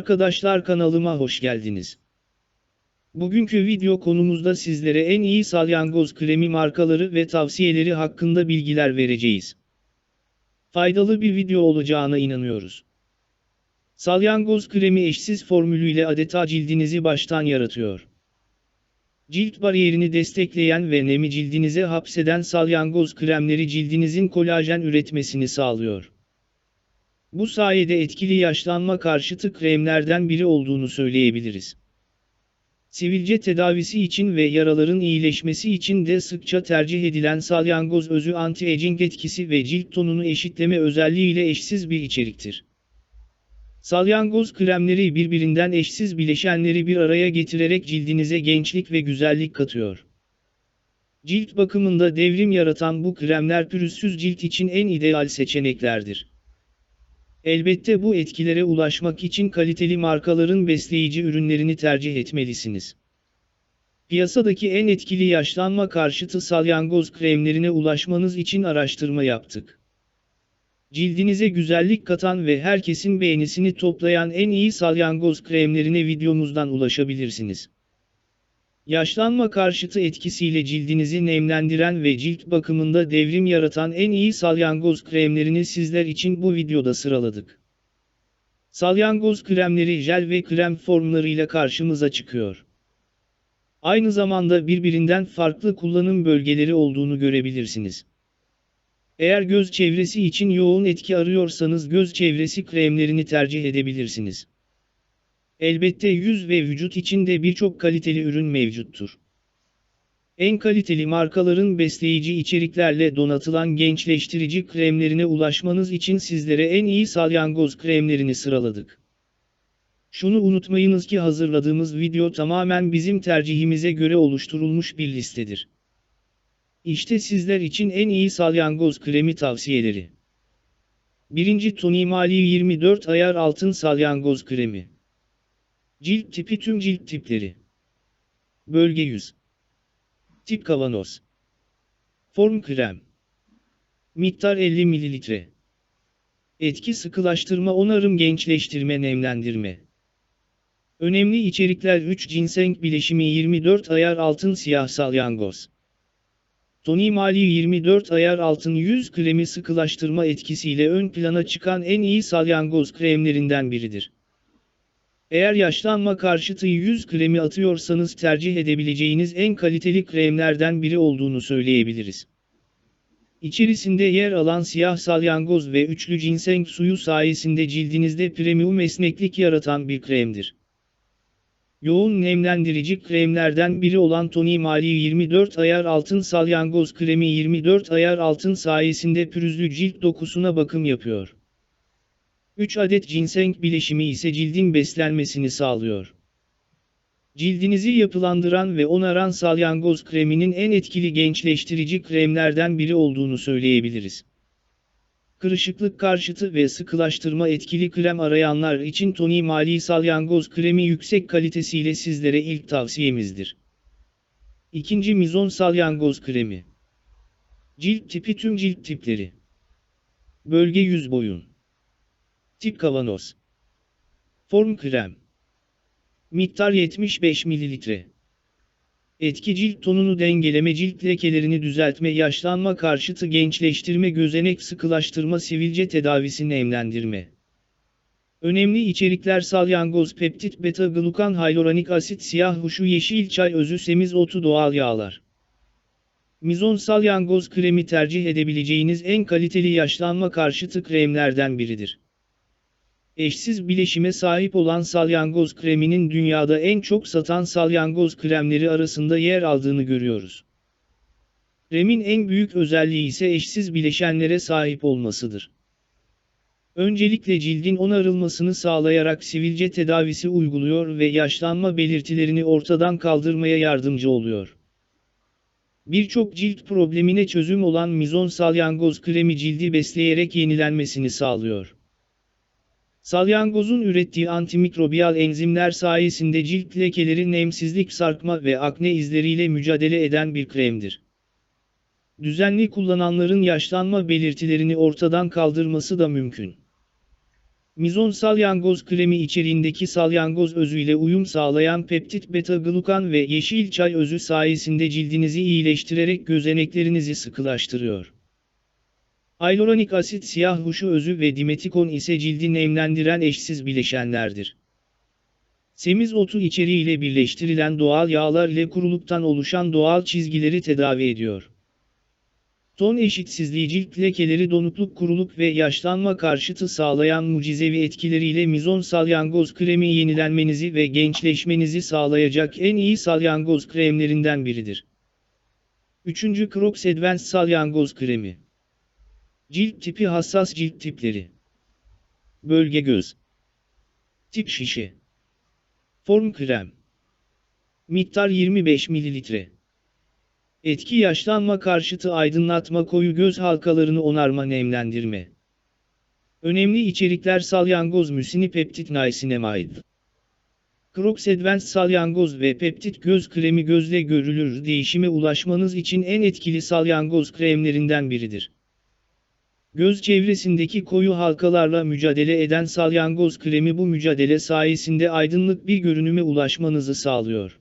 Arkadaşlar kanalıma hoş geldiniz. Bugünkü video konumuzda sizlere en iyi salyangoz kremi markaları ve tavsiyeleri hakkında bilgiler vereceğiz. Faydalı bir video olacağına inanıyoruz. Salyangoz kremi eşsiz formülüyle adeta cildinizi baştan yaratıyor. Cilt bariyerini destekleyen ve nemi cildinize hapseden salyangoz kremleri cildinizin kolajen üretmesini sağlıyor. Bu sayede etkili yaşlanma karşıtı kremlerden biri olduğunu söyleyebiliriz. Sivilce tedavisi için ve yaraların iyileşmesi için de sıkça tercih edilen salyangoz özü anti-aging etkisi ve cilt tonunu eşitleme özelliğiyle eşsiz bir içeriktir. Salyangoz kremleri birbirinden eşsiz bileşenleri bir araya getirerek cildinize gençlik ve güzellik katıyor. Cilt bakımında devrim yaratan bu kremler pürüzsüz cilt için en ideal seçeneklerdir. Elbette bu etkilere ulaşmak için kaliteli markaların besleyici ürünlerini tercih etmelisiniz. Piyasadaki en etkili yaşlanma karşıtı salyangoz kremlerine ulaşmanız için araştırma yaptık. Cildinize güzellik katan ve herkesin beğenisini toplayan en iyi salyangoz kremlerine videomuzdan ulaşabilirsiniz. Yaşlanma karşıtı etkisiyle cildinizi nemlendiren ve cilt bakımında devrim yaratan en iyi salyangoz kremlerini sizler için bu videoda sıraladık. Salyangoz kremleri jel ve krem formlarıyla karşımıza çıkıyor. Aynı zamanda birbirinden farklı kullanım bölgeleri olduğunu görebilirsiniz. Eğer göz çevresi için yoğun etki arıyorsanız göz çevresi kremlerini tercih edebilirsiniz. Elbette yüz ve vücut için de birçok kaliteli ürün mevcuttur. En kaliteli markaların besleyici içeriklerle donatılan gençleştirici kremlerine ulaşmanız için sizlere en iyi salyangoz kremlerini sıraladık. Şunu unutmayınız ki hazırladığımız video tamamen bizim tercihimize göre oluşturulmuş bir listedir. İşte sizler için en iyi salyangoz kremi tavsiyeleri. 1. Tony Mali 24 ayar altın salyangoz kremi. Cilt tipi tüm cilt tipleri. Bölge yüz. Tip kavanoz. Form krem. Miktar 50 ml. Etki sıkılaştırma onarım gençleştirme nemlendirme. Önemli içerikler 3 ginseng bileşimi 24 ayar altın siyah salyangoz. Tony Mali 24 ayar altın yüz kremi sıkılaştırma etkisiyle ön plana çıkan en iyi salyangoz kremlerinden biridir. Eğer yaşlanma karşıtı yüz kremi atıyorsanız tercih edebileceğiniz en kaliteli kremlerden biri olduğunu söyleyebiliriz. İçerisinde yer alan siyah salyangoz ve üçlü ginseng suyu sayesinde cildinizde premium esneklik yaratan bir kremdir. Yoğun nemlendirici kremlerden biri olan Tony Mali 24 ayar altın salyangoz kremi 24 ayar altın sayesinde pürüzlü cilt dokusuna bakım yapıyor. 3 adet ginseng bileşimi ise cildin beslenmesini sağlıyor. Cildinizi yapılandıran ve onaran salyangoz kreminin en etkili gençleştirici kremlerden biri olduğunu söyleyebiliriz. Kırışıklık karşıtı ve sıkılaştırma etkili krem arayanlar için Tony Mali salyangoz kremi yüksek kalitesiyle sizlere ilk tavsiyemizdir. İkinci Mizon salyangoz kremi. Cilt tipi tüm cilt tipleri. Bölge yüz boyun. Tip kavanoz. Form krem. Miktar 75 ml. Etki cilt tonunu dengeleme cilt lekelerini düzeltme yaşlanma karşıtı gençleştirme gözenek sıkılaştırma sivilce tedavisi nemlendirme. Önemli içerikler salyangoz peptit beta glukan hyaluronik asit siyah huşu yeşil çay özü semiz otu doğal yağlar. Mizon salyangoz kremi tercih edebileceğiniz en kaliteli yaşlanma karşıtı kremlerden biridir. Eşsiz bileşime sahip olan salyangoz kreminin dünyada en çok satan salyangoz kremleri arasında yer aldığını görüyoruz. Kremin en büyük özelliği ise eşsiz bileşenlere sahip olmasıdır. Öncelikle cildin onarılmasını sağlayarak sivilce tedavisi uyguluyor ve yaşlanma belirtilerini ortadan kaldırmaya yardımcı oluyor. Birçok cilt problemine çözüm olan mizon salyangoz kremi cildi besleyerek yenilenmesini sağlıyor. Salyangozun ürettiği antimikrobiyal enzimler sayesinde cilt lekeleri nemsizlik sarkma ve akne izleriyle mücadele eden bir kremdir. Düzenli kullananların yaşlanma belirtilerini ortadan kaldırması da mümkün. Mizon salyangoz kremi içeriğindeki salyangoz özüyle uyum sağlayan peptit beta-glukan ve yeşil çay özü sayesinde cildinizi iyileştirerek gözeneklerinizi sıkılaştırıyor. Hyaluranik asit siyah huşu özü ve dimetikon ise cildi nemlendiren eşsiz bileşenlerdir. Semiz otu içeriğiyle birleştirilen doğal yağlar ile kuruluktan oluşan doğal çizgileri tedavi ediyor. Ton eşitsizliği cilt lekeleri donukluk kuruluk ve yaşlanma karşıtı sağlayan mucizevi etkileriyle mizon salyangoz kremi yenilenmenizi ve gençleşmenizi sağlayacak en iyi salyangoz kremlerinden biridir. 3. Crocs Advanced Salyangoz Kremi Cilt tipi hassas cilt tipleri Bölge göz Tip şişe Form krem Miktar 25 ml Etki yaşlanma karşıtı aydınlatma koyu göz halkalarını onarma nemlendirme. Önemli içerikler salyangoz müsini peptit niacinamide. Crocs Advanced salyangoz ve peptit göz kremi gözle görülür değişime ulaşmanız için en etkili salyangoz kremlerinden biridir. Göz çevresindeki koyu halkalarla mücadele eden salyangoz kremi bu mücadele sayesinde aydınlık bir görünüme ulaşmanızı sağlıyor.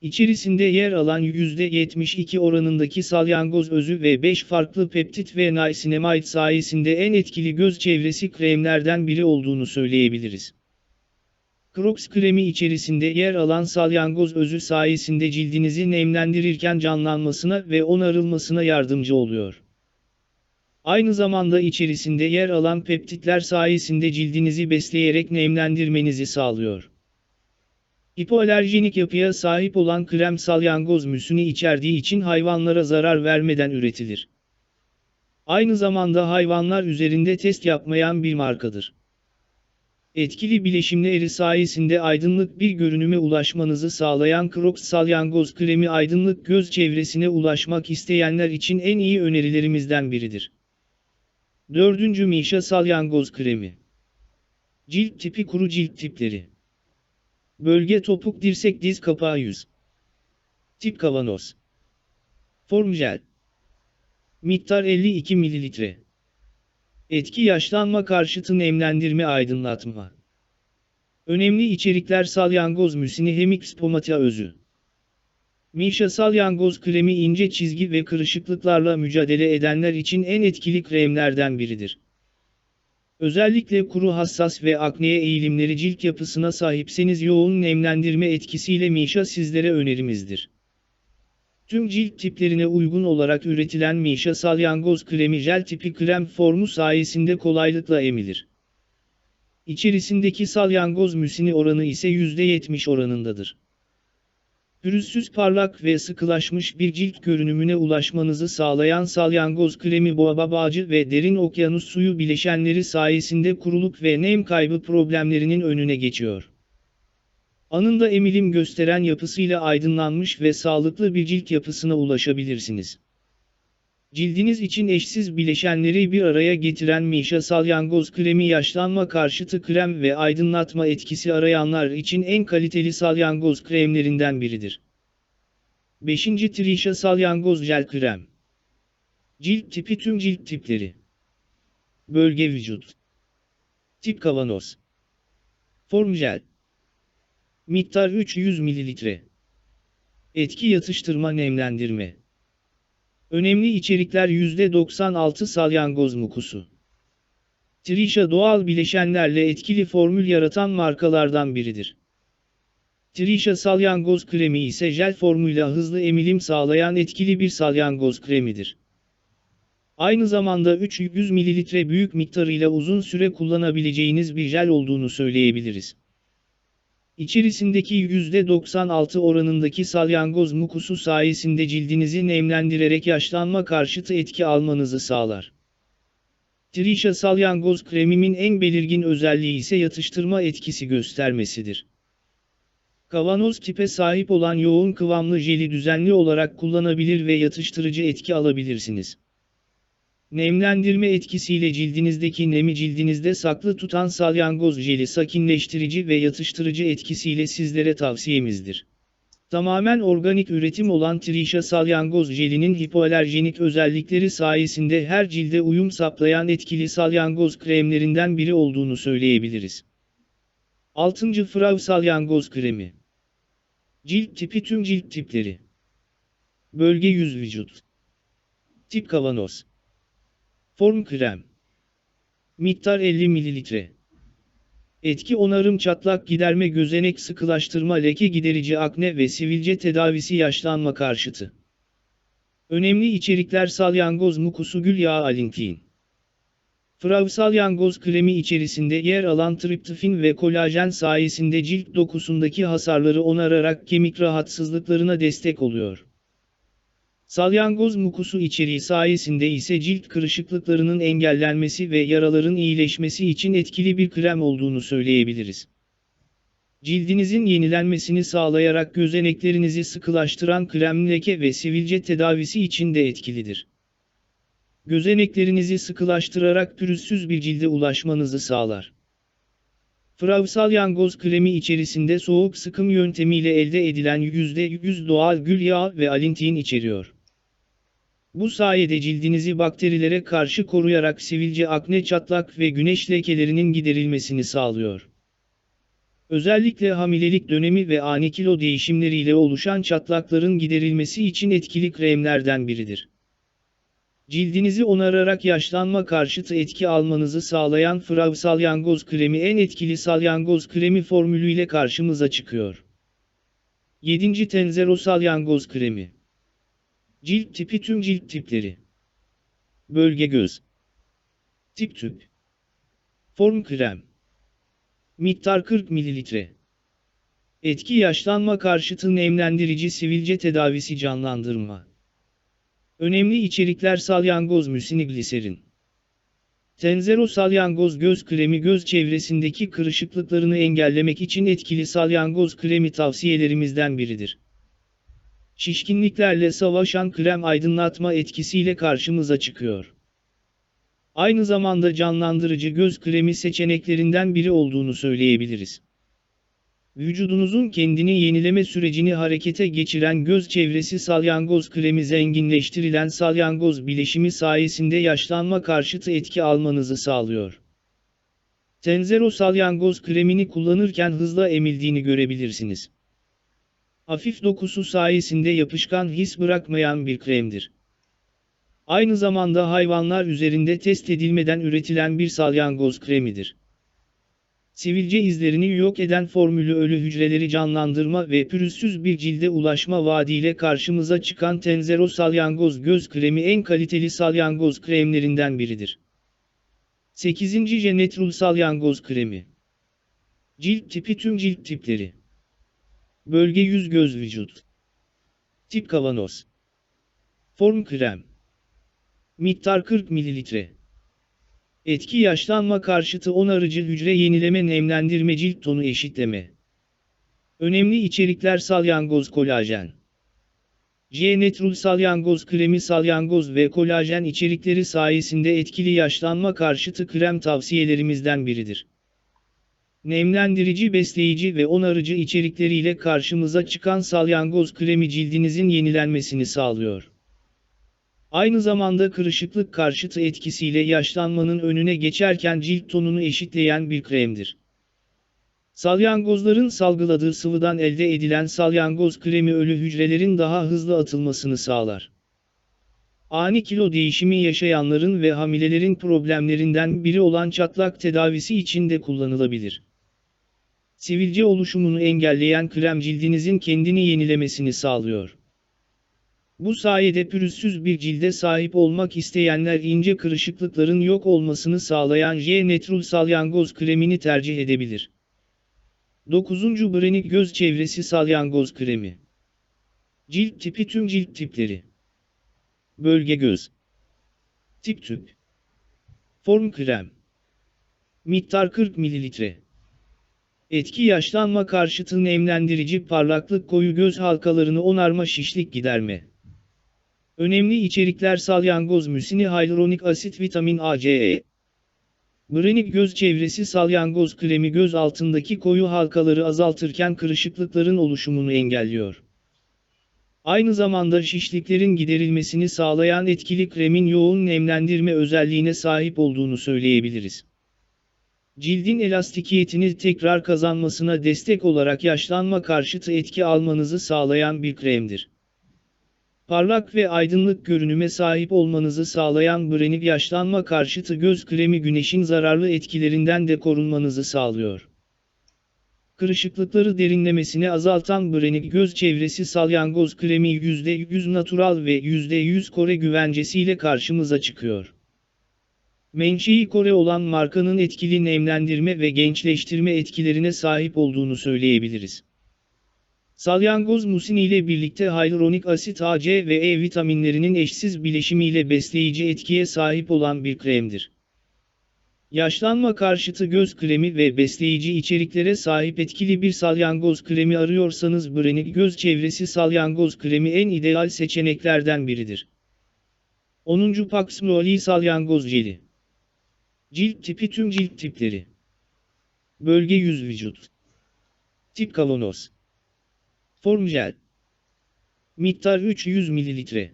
İçerisinde yer alan %72 oranındaki salyangoz özü ve 5 farklı peptit ve niacinamide sayesinde en etkili göz çevresi kremlerden biri olduğunu söyleyebiliriz. Crocs kremi içerisinde yer alan salyangoz özü sayesinde cildinizi nemlendirirken canlanmasına ve onarılmasına yardımcı oluyor. Aynı zamanda içerisinde yer alan peptitler sayesinde cildinizi besleyerek nemlendirmenizi sağlıyor. Hipoalerjenik yapıya sahip olan krem salyangoz müsünü içerdiği için hayvanlara zarar vermeden üretilir. Aynı zamanda hayvanlar üzerinde test yapmayan bir markadır. Etkili bileşimleri sayesinde aydınlık bir görünüme ulaşmanızı sağlayan Crocs salyangoz kremi aydınlık göz çevresine ulaşmak isteyenler için en iyi önerilerimizden biridir. 4. Mişa salyangoz kremi Cilt tipi kuru cilt tipleri Bölge topuk dirsek diz kapağı yüz. Tip kavanoz. Form jel. Miktar 52 ml. Etki yaşlanma karşıtı nemlendirme aydınlatma. Önemli içerikler salyangoz müsini hemik spomatia özü. Mişa salyangoz kremi ince çizgi ve kırışıklıklarla mücadele edenler için en etkili kremlerden biridir. Özellikle kuru hassas ve akneye eğilimleri cilt yapısına sahipseniz yoğun nemlendirme etkisiyle Mişa sizlere önerimizdir. Tüm cilt tiplerine uygun olarak üretilen Mişa salyangoz kremi jel tipi krem formu sayesinde kolaylıkla emilir. İçerisindeki salyangoz müsini oranı ise %70 oranındadır. Pürüzsüz parlak ve sıkılaşmış bir cilt görünümüne ulaşmanızı sağlayan salyangoz kremi boğaba bağcı ve derin okyanus suyu bileşenleri sayesinde kuruluk ve nem kaybı problemlerinin önüne geçiyor. Anında emilim gösteren yapısıyla aydınlanmış ve sağlıklı bir cilt yapısına ulaşabilirsiniz. Cildiniz için eşsiz bileşenleri bir araya getiren Mişa salyangoz kremi yaşlanma karşıtı krem ve aydınlatma etkisi arayanlar için en kaliteli salyangoz kremlerinden biridir. 5. Trisha salyangoz jel krem. Cilt tipi tüm cilt tipleri. Bölge vücut. Tip kavanoz. Form jel. Miktar 300 ml. Etki yatıştırma nemlendirme. Önemli içerikler %96 salyangoz mukusu. Trisha doğal bileşenlerle etkili formül yaratan markalardan biridir. Trisha salyangoz kremi ise jel formuyla hızlı emilim sağlayan etkili bir salyangoz kremidir. Aynı zamanda 300 ml büyük miktarıyla uzun süre kullanabileceğiniz bir jel olduğunu söyleyebiliriz. İçerisindeki %96 oranındaki salyangoz mukusu sayesinde cildinizi nemlendirerek yaşlanma karşıtı etki almanızı sağlar. Trisha salyangoz kremimin en belirgin özelliği ise yatıştırma etkisi göstermesidir. Kavanoz tipe sahip olan yoğun kıvamlı jeli düzenli olarak kullanabilir ve yatıştırıcı etki alabilirsiniz. Nemlendirme etkisiyle cildinizdeki nemi cildinizde saklı tutan salyangoz jeli sakinleştirici ve yatıştırıcı etkisiyle sizlere tavsiyemizdir. Tamamen organik üretim olan Trisha salyangoz jelinin hipoalerjenik özellikleri sayesinde her cilde uyum sağlayan etkili salyangoz kremlerinden biri olduğunu söyleyebiliriz. 6. Frav salyangoz kremi Cilt tipi tüm cilt tipleri Bölge yüz vücut Tip kavanoz Form krem Miktar 50 ml Etki onarım çatlak giderme gözenek sıkılaştırma leke giderici akne ve sivilce tedavisi yaşlanma karşıtı. Önemli içerikler salyangoz mukusu gül yağı alintin. Frav salyangoz kremi içerisinde yer alan triptofin ve kolajen sayesinde cilt dokusundaki hasarları onararak kemik rahatsızlıklarına destek oluyor. Salyangoz mukusu içeriği sayesinde ise cilt kırışıklıklarının engellenmesi ve yaraların iyileşmesi için etkili bir krem olduğunu söyleyebiliriz. Cildinizin yenilenmesini sağlayarak gözeneklerinizi sıkılaştıran krem leke ve sivilce tedavisi için de etkilidir. Gözeneklerinizi sıkılaştırarak pürüzsüz bir cilde ulaşmanızı sağlar. Frav salyangoz kremi içerisinde soğuk sıkım yöntemiyle elde edilen %100 doğal gül yağı ve alintin içeriyor. Bu sayede cildinizi bakterilere karşı koruyarak sivilce akne çatlak ve güneş lekelerinin giderilmesini sağlıyor. Özellikle hamilelik dönemi ve ani kilo değişimleriyle oluşan çatlakların giderilmesi için etkili kremlerden biridir. Cildinizi onararak yaşlanma karşıtı etki almanızı sağlayan Frav salyangoz kremi en etkili salyangoz kremi formülüyle karşımıza çıkıyor. 7. Tenzero salyangoz kremi Cilt tipi tüm cilt tipleri. Bölge göz. Tip tüp. Form krem. Miktar 40 ml. Etki yaşlanma karşıtı nemlendirici sivilce tedavisi canlandırma. Önemli içerikler salyangoz müsinigliserin. Tenzero salyangoz göz kremi göz çevresindeki kırışıklıklarını engellemek için etkili salyangoz kremi tavsiyelerimizden biridir şişkinliklerle savaşan krem aydınlatma etkisiyle karşımıza çıkıyor. Aynı zamanda canlandırıcı göz kremi seçeneklerinden biri olduğunu söyleyebiliriz. Vücudunuzun kendini yenileme sürecini harekete geçiren göz çevresi salyangoz kremi zenginleştirilen salyangoz bileşimi sayesinde yaşlanma karşıtı etki almanızı sağlıyor. Tenzero salyangoz kremini kullanırken hızla emildiğini görebilirsiniz. Hafif dokusu sayesinde yapışkan his bırakmayan bir kremdir. Aynı zamanda hayvanlar üzerinde test edilmeden üretilen bir salyangoz kremidir. Sivilce izlerini yok eden formülü ölü hücreleri canlandırma ve pürüzsüz bir cilde ulaşma vaadiyle karşımıza çıkan Tenzero salyangoz göz kremi en kaliteli salyangoz kremlerinden biridir. 8. Genetrul salyangoz kremi Cilt tipi tüm cilt tipleri Bölge yüz göz vücut. Tip kavanoz. Form krem. Miktar 40 ml. Etki yaşlanma karşıtı onarıcı hücre yenileme nemlendirme cilt tonu eşitleme. Önemli içerikler salyangoz kolajen. G-Netrul salyangoz kremi salyangoz ve kolajen içerikleri sayesinde etkili yaşlanma karşıtı krem tavsiyelerimizden biridir nemlendirici besleyici ve onarıcı içerikleriyle karşımıza çıkan salyangoz kremi cildinizin yenilenmesini sağlıyor. Aynı zamanda kırışıklık karşıtı etkisiyle yaşlanmanın önüne geçerken cilt tonunu eşitleyen bir kremdir. Salyangozların salgıladığı sıvıdan elde edilen salyangoz kremi ölü hücrelerin daha hızlı atılmasını sağlar. Ani kilo değişimi yaşayanların ve hamilelerin problemlerinden biri olan çatlak tedavisi için de kullanılabilir. Sivilce oluşumunu engelleyen krem cildinizin kendini yenilemesini sağlıyor. Bu sayede pürüzsüz bir cilde sahip olmak isteyenler ince kırışıklıkların yok olmasını sağlayan J-Netrul salyangoz kremini tercih edebilir. 9. Brenik göz çevresi salyangoz kremi. Cilt tipi tüm cilt tipleri. Bölge göz. Tip tüp. Form krem. Miktar 40 ml. Etki yaşlanma karşıtı nemlendirici parlaklık koyu göz halkalarını onarma şişlik giderme. Önemli içerikler salyangoz müsini hyaluronik asit vitamin A, C, E. Brenik göz çevresi salyangoz kremi göz altındaki koyu halkaları azaltırken kırışıklıkların oluşumunu engelliyor. Aynı zamanda şişliklerin giderilmesini sağlayan etkili kremin yoğun nemlendirme özelliğine sahip olduğunu söyleyebiliriz. Cildin elastikiyetini tekrar kazanmasına destek olarak yaşlanma karşıtı etki almanızı sağlayan bir kremdir. Parlak ve aydınlık görünüme sahip olmanızı sağlayan Brenig yaşlanma karşıtı göz kremi güneşin zararlı etkilerinden de korunmanızı sağlıyor. Kırışıklıkları derinlemesine azaltan Brenig göz çevresi salyangoz kremi %100 natural ve %100 Kore güvencesiyle karşımıza çıkıyor. Menşei Kore olan markanın etkili nemlendirme ve gençleştirme etkilerine sahip olduğunu söyleyebiliriz. Salyangoz musini ile birlikte hyaluronik asit A, C ve E vitaminlerinin eşsiz bileşimiyle besleyici etkiye sahip olan bir kremdir. Yaşlanma karşıtı göz kremi ve besleyici içeriklere sahip etkili bir salyangoz kremi arıyorsanız Brenig göz çevresi salyangoz kremi en ideal seçeneklerden biridir. 10. Paxmoli salyangoz jeli Cilt tipi tüm cilt tipleri. Bölge yüz vücut. Tip kavanoz. Form jel. Miktar 300 ml.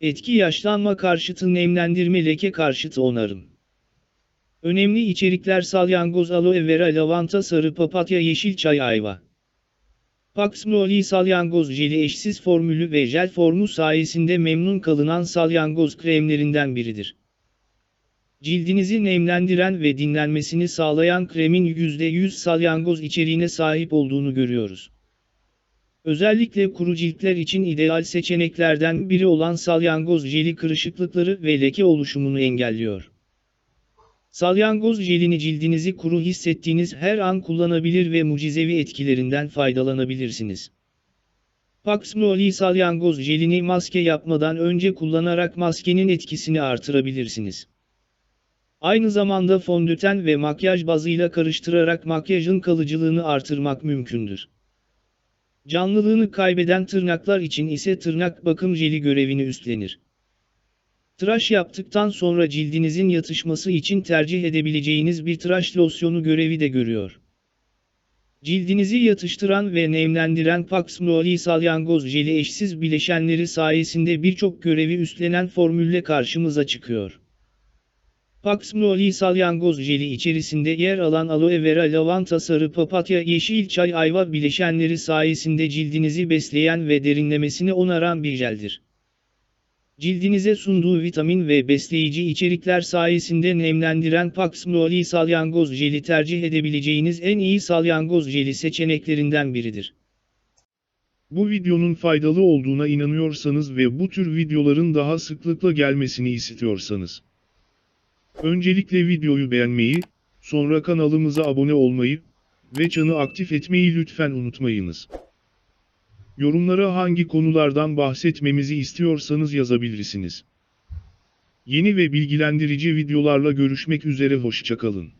Etki yaşlanma karşıtı nemlendirme leke karşıtı onarım. Önemli içerikler salyangoz aloe vera lavanta sarı papatya yeşil çay ayva. Paxmoli salyangoz jeli eşsiz formülü ve jel formu sayesinde memnun kalınan salyangoz kremlerinden biridir. Cildinizi nemlendiren ve dinlenmesini sağlayan kremin %100 salyangoz içeriğine sahip olduğunu görüyoruz. Özellikle kuru ciltler için ideal seçeneklerden biri olan salyangoz jeli kırışıklıkları ve leke oluşumunu engelliyor. Salyangoz jelini cildinizi kuru hissettiğiniz her an kullanabilir ve mucizevi etkilerinden faydalanabilirsiniz. Paxmoli salyangoz jelini maske yapmadan önce kullanarak maskenin etkisini artırabilirsiniz. Aynı zamanda fondöten ve makyaj bazıyla karıştırarak makyajın kalıcılığını artırmak mümkündür. Canlılığını kaybeden tırnaklar için ise tırnak bakım jeli görevini üstlenir. Tıraş yaptıktan sonra cildinizin yatışması için tercih edebileceğiniz bir tıraş losyonu görevi de görüyor. Cildinizi yatıştıran ve nemlendiren Paxmoli salyangoz jeli eşsiz bileşenleri sayesinde birçok görevi üstlenen formülle karşımıza çıkıyor. Paxmoli salyangoz jeli içerisinde yer alan aloe vera lavanta sarı papatya yeşil çay ayva bileşenleri sayesinde cildinizi besleyen ve derinlemesine onaran bir jeldir. Cildinize sunduğu vitamin ve besleyici içerikler sayesinde nemlendiren Paxmoli salyangoz jeli tercih edebileceğiniz en iyi salyangoz jeli seçeneklerinden biridir. Bu videonun faydalı olduğuna inanıyorsanız ve bu tür videoların daha sıklıkla gelmesini istiyorsanız. Öncelikle videoyu beğenmeyi, sonra kanalımıza abone olmayı ve çanı aktif etmeyi lütfen unutmayınız. Yorumlara hangi konulardan bahsetmemizi istiyorsanız yazabilirsiniz. Yeni ve bilgilendirici videolarla görüşmek üzere hoşçakalın.